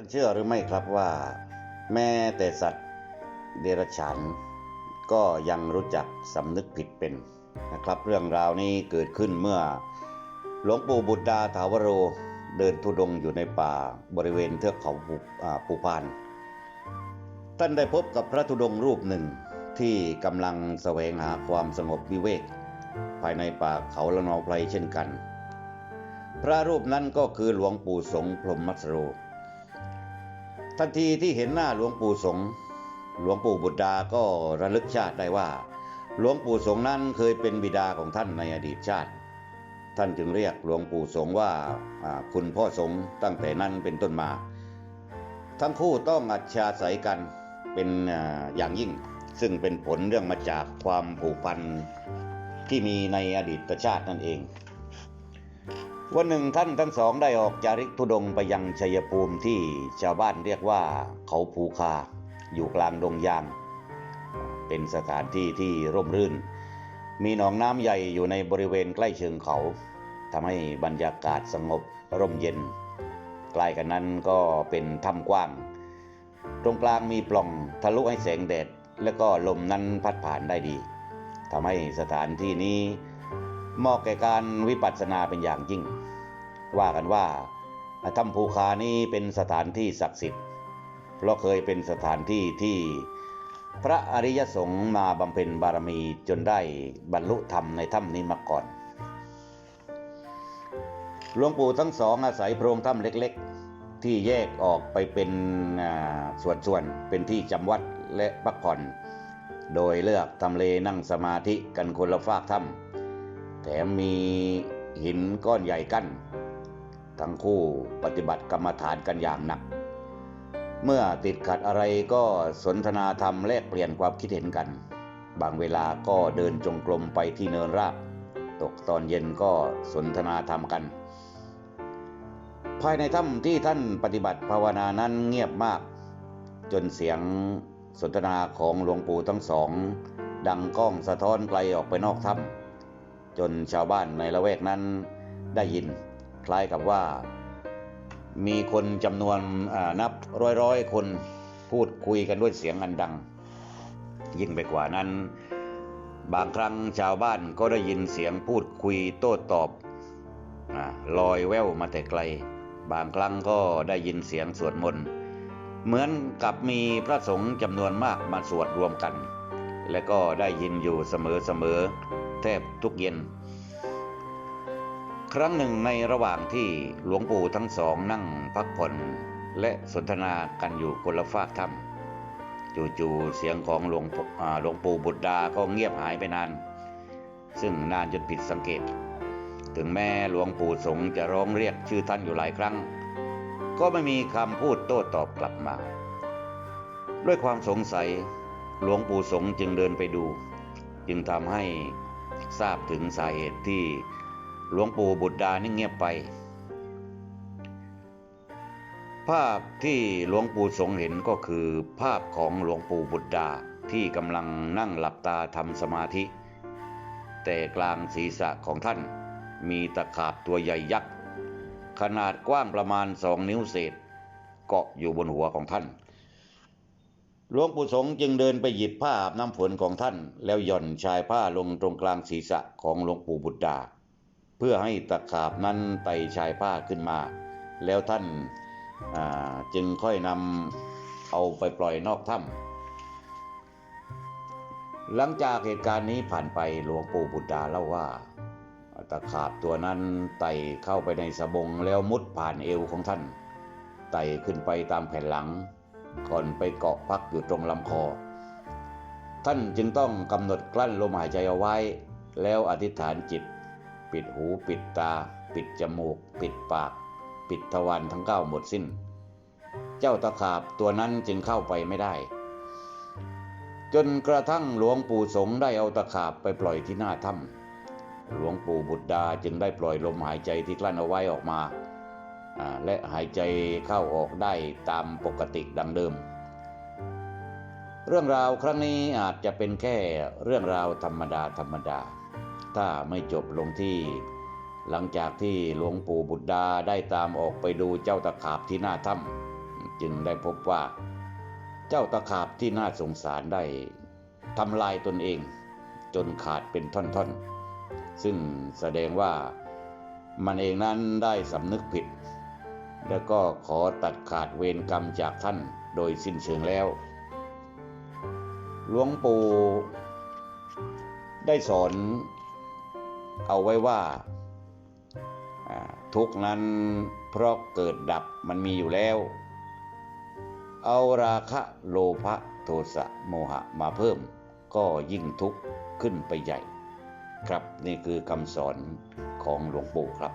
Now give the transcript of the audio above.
ท่านเชื่อหรือไม่ครับว่า แม้แต่สัตว์เดรัจฉานก็ยังรู้จักสำนึกผิดเป็นนะครับ เรื่องราวนี้เกิดขึ้นเมื่อหลวงปู่บุตรดาถาวโรเดินทุดงอยู่ในป่าบริเวณเทือกเขาภูอ่พาน ท่านได้พบกับพระธุดงรูปหนึ่งที่กำลังแสวงหาความสงบวิเวก ภายในป่าเขาละนองไพรเช่นกัน พระรูปนั้นก็คือหลวงปู่สงพรหมมัสโร ทันทีที่เห็นหน้าหลวงปู่สงหลวงปู่บุตรดาก็ระลึกชาติได้ว่า หลวงปู่สงนั้นเคยเป็นบิดาของท่านในอดีตชาติ ท่านจึงเรียกหลวงปู่สงว่าคุณพ่อสงตั้งแต่นั้นเป็นต้นมา ทั้งคู่ต้องอัจฉาศัยกันเป็นอย่างยิ่ง ซึ่งเป็นผลเรื่องมาจากความผูกพันที่มีในอดีตชาตินั่นเอง วันหนึ่งท่านทั้งสองได้ออกจาริกธุดงไปยังชัยภูมิที่ชาวบ้านเรียกว่าเขาภูคา อยู่กลางดงยาง เป็นสถานที่ที่ร่มรื่น มีหนองน้ำใหญ่อยู่ในบริเวณใกล้เชิงเขาทำให้บรรยากาศสงบร่มเย็น ใกล้กันนั้นก็เป็นถ้ำกว้าง ตรงกลางมีปล่องทะลุให้แสงแดด และก็ลมนั้นพัดผ่านได้ดีทำให้สถานที่นี้ เหมาะแก่การวิปัสสนาเป็นอย่างยิ่ง ว่ากันว่าถ้ำภูคานี้เป็นสถานที่ศักดิ์สิทธิ์ เพราะเคยเป็นสถานที่ที่พระอริยสงฆ์มาบำเพ็ญบารมีจนได้บรรลุธรรมในถ้ำนี้มาก่อน หลวงปู่ทั้งสองอาศัยโพรงถ้ำเล็กๆ ที่แยกออกไปเป็นส่วนๆ เป็นที่จำวัดและพักผ่อน โดยเลือกทำเลนั่งสมาธิกันคนละฝากถ้ำ แถมมีหินก้อนใหญ่กั้น ทั้งคู่ปฏิบัติกรรมฐานกันอย่างหนัก เมื่อติดขัดอะไรก็สนทนาธรรมแลกเปลี่ยนความคิดเห็นกัน บางเวลาก็เดินจงกรมไปที่เนินราบ ตกตอนเย็นก็สนทนาธรรมกัน ภายในถ้ำที่ท่านปฏิบัติภาวนานั้นเงียบมาก จนเสียงสนทนาของหลวงปู่ทั้งสอง ดังก้องสะท้อนไกลออกไปนอกถ้ำ จนชาวบ้านในละแวกนั้นได้ยิน คล้ายกับว่า มีคนจำนวนนับร้อยร้อยคนพูดคุยกันด้วยเสียงอันดัง ยิ่งไปกว่านั้น บางครั้งชาวบ้านก็ได้ยินเสียงพูดคุยโต้ตอบอลอยแววมาแต่ไกล บางครั้งก็ได้ยินเสียงสวดมนต์เหมือนกับมีพระสงฆ์จำนวนมากมาสวดรวมกัน และก็ได้ยินอยู่เสมอๆ แทบทุกเย็น ครั้งหนึ่งในระหว่างที่หลวงปู่ทั้งสองนั่งพักผ่อนและสนทนากันอยู่คนละฝากถ้ำจู่ๆเสียงของหลวงปู่อ่าหลวงปู่บุตรดาก็เงียบหายไปนาน ซึ่งนานจนผิดสังเกต ถึงแม้หลวงปู่สงจะร้องเรียกชื่อท่านอยู่หลายครั้ง ก็ไม่มีคำพูดโต้ตอบกลับมา ด้วยความสงสัยหลวงปู่สงจึงเดินไปดู จึงทำให้ ทราบถึงสาเหตุที่หลวงปู่บุตรดานี่เงียบไป ภาพที่หลวงปู่สงเห็นก็คือ ภาพของหลวงปู่บุตรดาที่กำลังนั่งหลับตาทำสมาธิ แต่กลางศีรษะของท่านมีตะขาบตัวใหญ่ยักษ์ ขนาดกว้างประมาณสองนิ้วเศษ เกาะอยู่บนหัวของท่าน หลวงปู่สงจึงเดินไปหยิบผ้าอาบน้ำฝนของท่าน แล้วหย่อนชายผ้าลงตรงกลางศีรษะของหลวงปู่บุตรดา เพื่อให้ตะขาบนั้นไต่ชายผ้าขึ้นมา แล้วท่านาจึงค่อยนำเอาไปปล่อยนอกถ้ำหลังจากเหตุการณ์นี้ผ่านไปหลวงปู่บุตรดาเล่าว่าตะขาบตัวนั้นไต่เข้าไปในสบงแล้วมุดผ่านเอวของท่าน ไต่ขึ้นไปตามแผ่นหลัง ก่อนไปเกาะพักอยู่ตรงลำคอ ท่านจึงต้องกำหนดกลั้นลมหายใจเอาไว้ แล้วอธิษฐานจิต ปิดหูปิดตา ปิดจมูก ปิดปาก ปิดทวารทั้งเก้าหมดสิ้น เจ้าตะขาบตัวนั้นจึงเข้าไปไม่ได้ จนกระทั่งหลวงปู่สงได้เอาตะขาบไปปล่อยที่หน้าถ้ำหลวงปู่บุตรดาจึงได้ปล่อยลมหายใจที่กลั้นเอาไว้ออกมา และหายใจเข้าออกได้ตามปกติดังเดิม เรื่องราวครั้งนี้อาจจะเป็นแค่เรื่องราวธรรมดาธรรมดา ถ้าไม่จบลงที่ หลังจากที่หลวงปู่บุตรดาได้ตามออกไปดูเจ้าตะขาบที่หน้าถ้ำจึงได้พบว่า เจ้าตะขาบที่น่าสงสารได้ทำลายตนเอง จนขาดเป็นท่อนๆ ซึ่งแสดงว่ามันเองนั้นได้สำนึกผิด แล้วก็ขอตัดขาดเวรกรรมจากท่านโดยสิ้นเชิงแล้ว หลวงปู่ได้สอนเอาไว้ว่า ทุกนั้นเพราะเกิดดับมันมีอยู่แล้ว เอาราคะโลภะโทสะโมหะมาเพิ่ม ก็ยิ่งทุกข์ขึ้นไปใหญ่ ครับนี่คือคำสอนของหลวงปู่ครับ